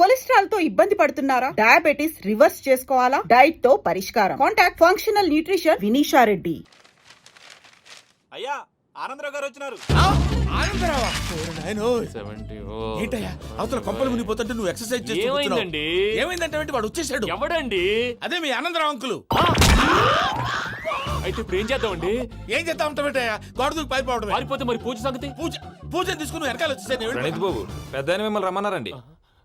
కొలెస్ట్రాల్తో ఇబ్బంది పడుతున్నారా? Diabetes reverse చేసుకోవాలా? డైట్తో పరిష్కారం. Contact functional nutrition Vinisha Reddy. అయ్యా ఆనందరావు గారు వచ్చినారు. ఏంటయ్యా అవతల కొంపలు మునిగిపోతుంటే నువ్వు ఎక్సర్సైజ్. ఏమైందంటే? వాడు వచ్చేసాడు. ఎవడండి? అదే మీ ఆనందరావు అంకులు. అయితే ఇప్పుడు ఏం చేద్దామండి? ఏం చేస్తా ఉంటావేటయ్యా గోడ దూకి పైపోవడమే పారిపోతే మరి పూజ సంగతి? పూజ పూజ తీసుకుని వెనకాల ప్రణీత్ బాబు పెద్ద మిమ్మల్ని రమ్మన్నారండి.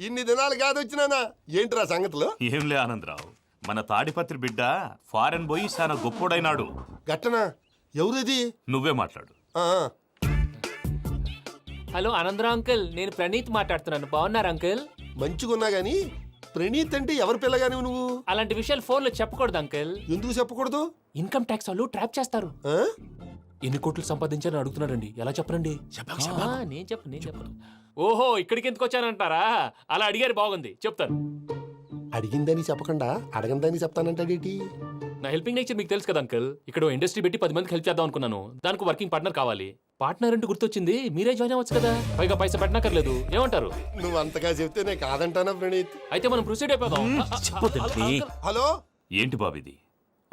ఇన్ని దినాలు కాదు వచ్చినానా? ఏంట్రా సంగతులు? ఏంలే ఆనందరావు మన తాడిపత్రి బిడ్డ ఫారెన్ పోయి చాలా గొప్పోడైనాడు. గట్టనా ఎవరిది? నువ్వే మాట్లాడు. ఆ, హలో ఆనందరావు అంకుల్ నేను ప్రణీత్ మాట్లాడుతున్నాను. బాగున్నారు అంకుల్? మంచిగున్నా గాని ప్రణీత్ అంటే ఎవరి పిల్లగాని నువ్వు? అలాంటి విషయాలు ఫోన్లో చెప్పకూడదు అంకుల్. ఎందుకు చెప్పకూడదు? ఇన్కమ్ ట్యాక్స్ వాళ్ళు ట్రాప్ చేస్తారు. ఆ? ఎన్ని కోట్లు సంపాదించాలని అడుగుతున్నాడండి? ఎలా చెప్పరండి ఆ, నేను చెప్పను నేను చెప్పను. ఓహో ఇక్కడికి ఎందుకు వచ్చానంటారా? అలా అడిగారు బాగుంది. చెప్తాను. అడిగిందని చెప్పకుండా అడగందని చెప్తానంటాడేటి నా హెల్పింగ్ నేచర్ మీకు తెలుసు కదా అంకల్. ఇక్కడ ఓ ఇండస్ట్రీ పెట్టి పది మందికి హెల్ప్ చేద్దాం అనుకున్నాను. దానికి వర్కింగ్ పార్ట్నర్ కావాలి. పార్ట్నర్ అంటే గుర్తొచ్చింది మీరే జాయిన్ అవ్వచ్చు కదా. పైగా పైసా పెట్టనక్కర్లేదు ఏమంటారు? నువ్వు అంతగా చెప్తేనే కాదంటానా ప్రణీత్? అయితే మనం ప్రొసీడ్ అయిపోదాం. హలో? ఏంటి బాబిది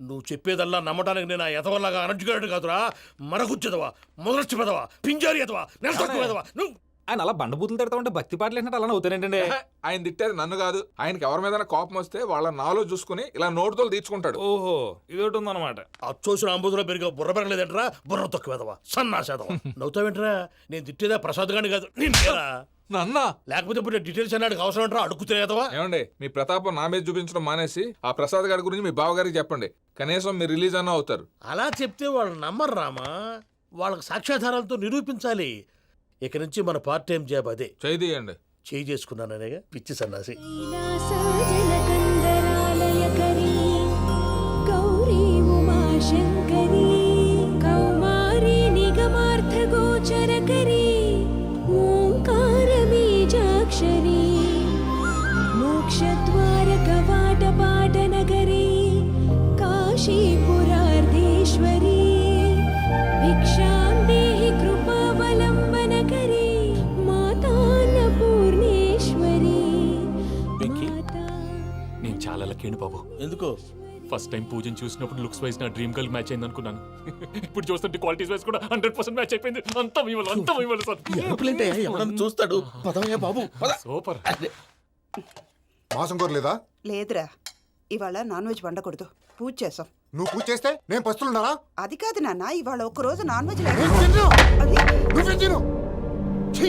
నువ్వు చెప్పేదల్లా నమ్మటానికి నేను ఆ ఎతవల్లాగా అనర్జుగాడు కాదురా. మరగుచ్చదవా మొదలచ్చి పెదవా పింజారి ఎదవా నెల తక్కువ పెదవా నువ్వు ఆయన అలా బండబూతులు తిడతా ఉంటే భక్తి పాటలు ఏంటంటే అలా అవుతానేంటండి? ఆయన తిట్టేది నన్ను కాదు. ఆయనకి ఎవరి మీద కోపం వస్తే వాళ్ళ నాలో చూసుకుని ఇలా నోటుతో తీర్చుకుంటాడు. ఓహో ఇదొకటి ఉందన్నమాట. అచ్చోసిన అంబుధులో పెరిగా బుర్ర పెరగలేదంటరా బుర్ర తొక్కువేదవా సన్నాసేదవా నవ్వుతావేంట్రా నేను తిట్టేదా ప్రసాద్ గాని కాదు. నన్న లేకపోతే ఇప్పుడు డీటెయిల్స్ అన్నాడు అవసరం అంటారా అడుగుతులేదవా ఏమండి మీ ప్రతాపం నా మీద చూపించడం మానేసి ఆ ప్రసాద్ గారి గురించి మీ బావగారికి చెప్పండి. కనీసం మీరు రిలీజ్ అన్న అవుతారు. అలా చెప్తే వాళ్ళు నమ్మరు రామా. వాళ్ళకి సాక్ష్యాధారాలతో నిరూపించాలి. ఇక నుంచి మన పార్ట్ టైం జాబ్ అదే. చేయండి చేయి చేసుకున్నాననేగా పిచ్చి సన్నాసి. లక్కీ బాబు? ఎందుకు? ఫస్ట్ టైం పూజను చూసినప్పుడు లుక్స్ వైజ్ నా డ్రీమ్ గర్ల్ మ్యాచ్ అయింది అనుకున్నాను. ఇప్పుడు చూస్తుంటే క్వాలిటీస్ వైజ్ కూడా హండ్రెడ్ పర్సెంట్ మ్యాచ్ అయిపోయింది. అంతా ఇవ్వాలి అంతా ఇవ్వాలి సార్. ఎప్పుడంటే ఎవడన్నా చూస్తాడు. పదవయ్యా బాబు పద. సూపర్ మాసం కోరలేదా లేదురా. ఇవాళ నాన్ వెజ్ వండకూడదు. పూజ చేసాం. నువ్వు పూజ చేస్తే నేను పస్తులున్నారా అది కాదు నాన్న ఇవాళ ఒక్క రోజు నాన్ వెజ్ లేదు నువ్వే తిను. ఛీ!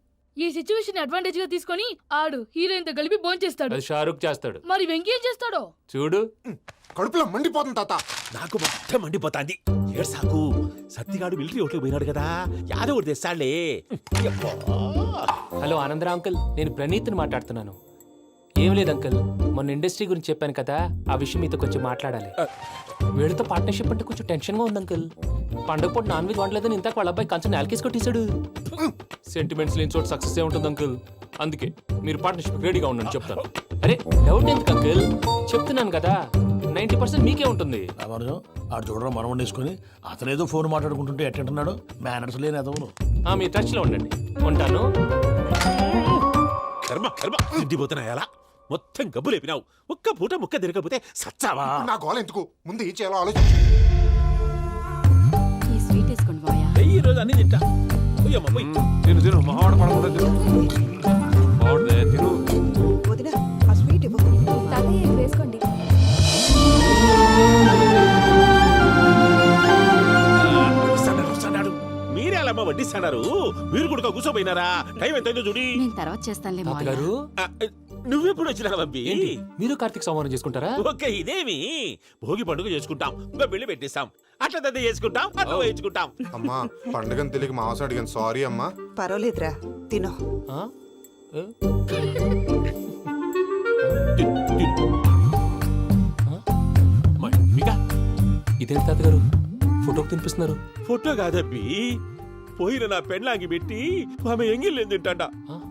ఈ సిచ్యువేషన్ అడ్వాంటేజ్గా తీసుకొని ఆడు హీరోయిన్తో కలిపి బోన్ చేస్తాడు. అది షారుఖ్ చేస్తాడు. మరి వెంకీ ఏం చేస్తాడో? చూడు. కడుపులో మండిపోతుంది తాత. నాకు మొత్తం మండిపోతాంది. ఏడు సాకు. సత్తిగాడు మిలిటరీ ఓట్లకు పోయినాడు కదా. యాదవ్ ఒకటి తెస్తాడులే యబ్బా. హలో ఆనందరా అంకుల్ నేను ప్రణీత్ని మాట్లాడుతున్నాను. ఏం లేదు అంకుల్ మొన్న ఇండస్ట్రీ గురించి చెప్పాను కదా ఆ విషయం మీతో కొంచెం మాట్లాడాలి. వీళ్ళతో పార్ట్నర్షిప్ అంటే కొంచెం టెన్షన్గా ఉంది అంకుల్ పండగ పూట నాన్ వెజ్ వండలేదని ఇంతకు వాళ్ళ అబ్బాయి కంచెం నేలకేసి కొట్టేశాడు. సెంటిమెంట్స్ లేని చోట సక్సెస్ ఏ ఉంటుంది అంకుల్ అందుకే మీరు పార్ట్నర్షిప్ రెడీగా ఉండండి చెప్తాను. అరే డౌట్ ఎందుకు అంకుల్ చెప్తున్నాను కదా నైంటీ పర్సెంట్ మీకే ఉంటుంది. రామానుజం ఆడు చూడడం మనం వండేసుకొని అతనేదో ఫోన్ మాట్లాడుకుంటుంటే ఎట్టంటున్నాడు మేనర్స్ లేని అదవును ఆ, మీ టచ్లో ఉండండి. ఉంటాను. కర్మ కర్మ. తిండిపోతున్నా ఎలా? మొత్తం గబ్బు లేపినావు ఒక్క పూట ముక్క తిరగకపోతే సచ్చావా? నా గోల ఎందుకు? ముందు ఏం చేయాలో ఆలోచించు ఈ స్వీట్ వేసుకోండి బాయా ఈ రోజు అన్ని తింటా. పోయమ్మ, పోయ్. తిను తిను. మావాడు పడకుండా తిను. తిను. వదిన ఆ స్వీట్ ఇవ్వు. తాతయ్య వేసుకోండి. మీరే అలా అమ్మ వడ్డిస్తాడారు? మీరు కూడా కూర్చోపోయినారా? టైం ఎంతైందో చూడి. నేను తర్వాత చేస్తానులే తాతగారు? ఆ, నువ్వెప్పుడు వచ్చినా బంబి ఏంటి? మీరు కార్తీక్ సంహారం చేసుకుంటారా? ఓకే ఇదేమి. భోగి పండుగ చేసుకుంటాం. ఇంకా పెళ్ళి పెట్టేస్తాం. అట్లా దద్ద చేసుకుంటాం అట్లా వేయించుకుంటాం. అమ్మా పండుగని తెలియక మాసం అడిగాను. సారీ అమ్మా. పర్వాలేదురా తినో. ఆ? ఏ? ఇంకా ఇదేంటి తాతగారు? ఫోటోకి తినిపిస్తున్నారు. ఫోటో కాదబ్బి. పోయిన నా పెళ్ళాంగి పెట్టి ఆమె ఎంగిల్లేం తింటాడ. ఆ?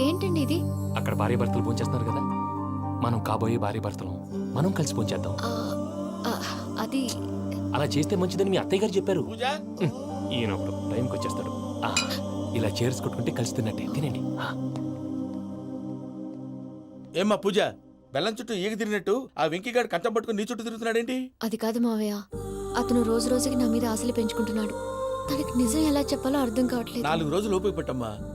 ఏంటండి ఇది? అక్కడ భార్య భర్తలు పోంచేస్తున్నారు కదా. మనం కాబోయే భార్య భర్తలు. మనం కలిసి ఆ, అది అలా చేస్తే మంచిదని మీ అత్తయ్య గారు చెప్పారు. పూజ? ఉమ్, ఈయన ఒకడు టైంకి వచ్చేస్తాడు. ఆ, ఇలా చేర్స్ కొట్టుకుంటే కలిసి తిన్నట్టే. తినండి. ఏమ్మా పూజ బెల్లం చుట్టూ ఈగ తిరిగినట్టు ఆ వెంకీగాడు కంచం పట్టుకుని నీ చుట్టూ తిరుగుతున్నాడేంటి? అది కాదు మావయ్య. అతను రోజు రోజుకి నా మీద ఆశలు పెంచుకుంటున్నాడు. తనకి నిజం ఎలా చెప్పాలో అర్థం కావట్లేదు. నాలుగు రోజులు ఓపిక పెట్టమ్మా.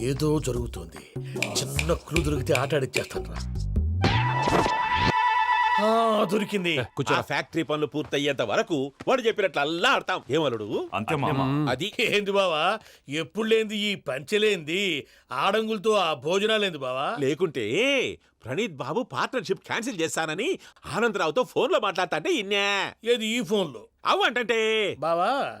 ఏదో జరుగుతోంది. చిన్న క్లూ దొరికితే ఆట ఆ, దొరికింది. ఆ. ఫ్యాక్టరీ పనులు పూర్తయ్యేంత వరకు వాడు చెప్పినట్లు అల్లా ఆడతాం. ఏమలుడు అంతే అది ఏంది బావా? ఎప్పుడు లేంది ఈ పంచలేంది? ఆడంగులతో ఆ భోజనాలేంది బావా? లేకుంటే ప్రణీత్ బాబు పార్ట్నర్షిప్ క్యాన్సిల్ చేస్తానని ఆనందరావుతో ఫోన్లో మాట్లాడతాంటే ఇన్నే. ఏది ఈ ఫోన్లో? అవు అంటంటే? బావా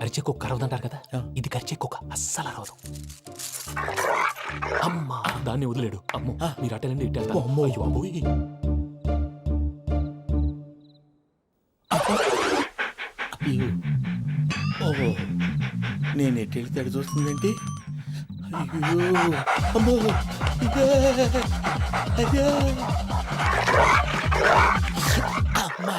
అరిచే కుక్క అరవదంటారు కదా ఇది కరిచే కుక్క అస్సలు అరవదు అమ్మా దాన్ని వదిలేడు. అమ్మో మీరు అటెండి ఇటు వెళ్తారు. అమ్మో. అయ్యో అబ్బోయ్. ఓహో నేను ఎటు వెళ్తే అటు చూస్తుందేంటి? అయ్యో. అమ్మో. ఇదే. అదే అమ్మా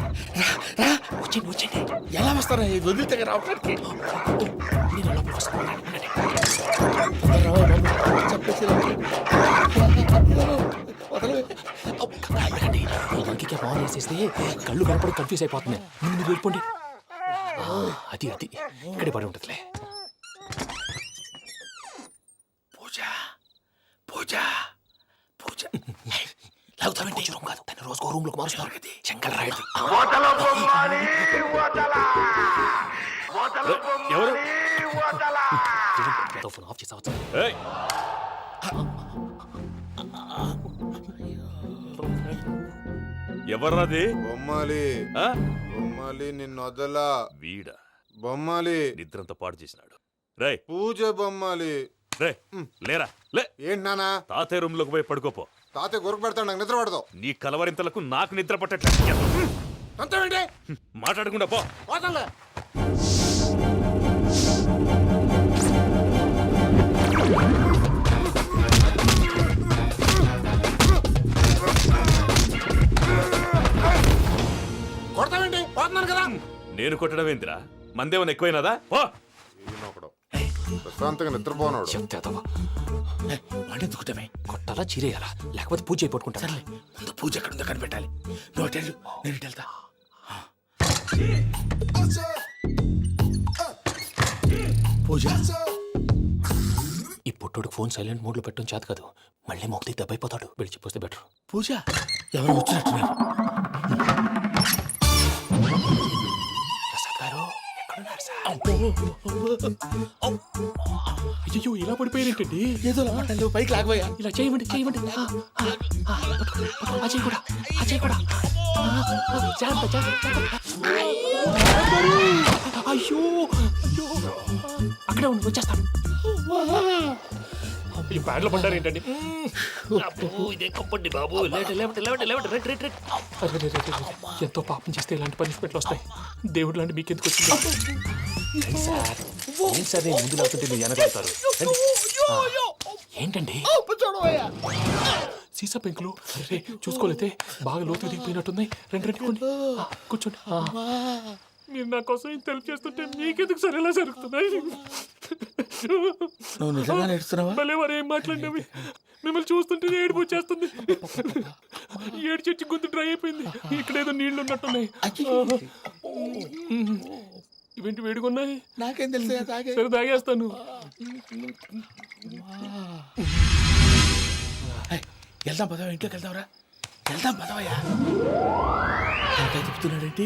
ఆ? వచ్చేయండి వచ్చేయండి. ఎలా వస్తారా? ఇది వదిలితే రావడానికి చెప్పేసి ఆగండి. ఈ వంకికే ఫోన్ వేసేస్తే కళ్ళు కనపడి కన్ఫ్యూజ్ అయిపోతుంది. ముందు మీరు వెళ్ళిపోండి. అది అది. ఇక్కడే పడి ఉంటుందిలే. పూజ పూజ పూజ. లాగుతామంటే రూమ్ కాదు. తను రోజుకో రూమ్లోకి చెంగల్ రాయడు. ఎవరు? ఫోన్ ఆఫ్ చేసావచ్చు! ఎవర్రాది? బొమ్మాలి. ఆ? బొమ్మాలి నిన్ను వదలా. వీడ. బొమ్మాలి. నిద్రంతా పాడు చేసినాడు. రేయ్! పూజ బొమ్మాలి. రే లేరా? లే! ఏంటి నానా తాతయ్య రూమ్లోకి పోయి పడుకోపో. తాతయ్య గురకు పెడతాడు నాకు నిద్ర పడదు. నీ కలవరింతలకు నాకు నిద్ర పట్టట్లేదు అంతేంటి మాట్లాడకుండా పో. పోతాలే కొడతావేంటి? పోతున్నాను కదా. నేను కొట్టడం ఏందిరా? మందేమన్నా ఎక్కువైనదా? పో. ఈయనొకడు. ప్రశాంతంగా నిద్రపోనాడు. చెప్తేదవా వాడిని దుక్కుతామే కొట్టాలా చీరేయాలా? లేకపోతే పూజ అయిపోట్టుకుంటా సర్లే ముందు పూజ ఎక్కడ ఉందో కనిపెట్టాలి వెళ్ళు, నేను ఇటు వెళ్తా. పూజ. ఈ పుట్టుడికి ఫోన్ సైలెంట్ మోడ్లో పెట్టడం చేత కాదు. మళ్ళీ మొక్కి దెబ్బైపోతాడు వెళ్ళి చెప్పొస్తే బెటర్. పూజ ఎవరు వచ్చినట్టున్నారు అయ్యో ఇలా పడిపోయినట్టండి ఏదో మాటలు పైకి లాగబోయా ఇలా చేయమండి చేయమండి ఆ, చేయి కూడా ఆ చేయి కూడా జాగ్రత్త. అయ్యో అయ్యో అక్కడే ఉండి వచ్చేస్తాను ఈ బ్యాగ్లో పడ్డారు ఏంటండి? ఇదే కప్పండి బాబు. లేవండి లేవండి లేవండి లేవండి. రెడ్ రెడ్ రెడ్ అరే, రే, రే, రే, రే. ఎంతో పాపం చేస్తే ఇలాంటి పనిష్మెంట్లు వస్తాయి. దేవుడు లాంటి మీకు ఎందుకు వచ్చింది? సార్? ఏంటి సార్ నేను ముందు లేకుంటే మీరు. ఆ, ఏంటండి? సీసా పెంకులు. అరే చూసుకోలేతే బాగా లోతు దిగిపోయినట్టున్నాయి. రెండు రెండు కూర్చోండి. మీరు నా కోసం ఇంత హెల్ప్ చేస్తుంటే మీకెందుకు సరే ఎలా జరుగుతున్నాయి? నువ్వు నిజంగా నేర్చుతున్నావా భలే వారు ఏం మాట్లాడినవి. మిమ్మల్ని చూస్తుంటే ఏడుపు వచ్చేస్తుంది. ఏడు చెట్టు గొంతు డ్రై అయిపోయింది. ఇక్కడ ఏదో నీళ్ళు ఉన్నట్టున్నాయి. ఇవేంటి వేడుకున్నాయి నాకేం తెలుసు సరే తాగేస్తాను. వెళ్దాం పదవా ఇంట్లోకి వెళ్దాంరా. వెళ్దాం పదవయ్యా చెప్తున్నాడేంటి?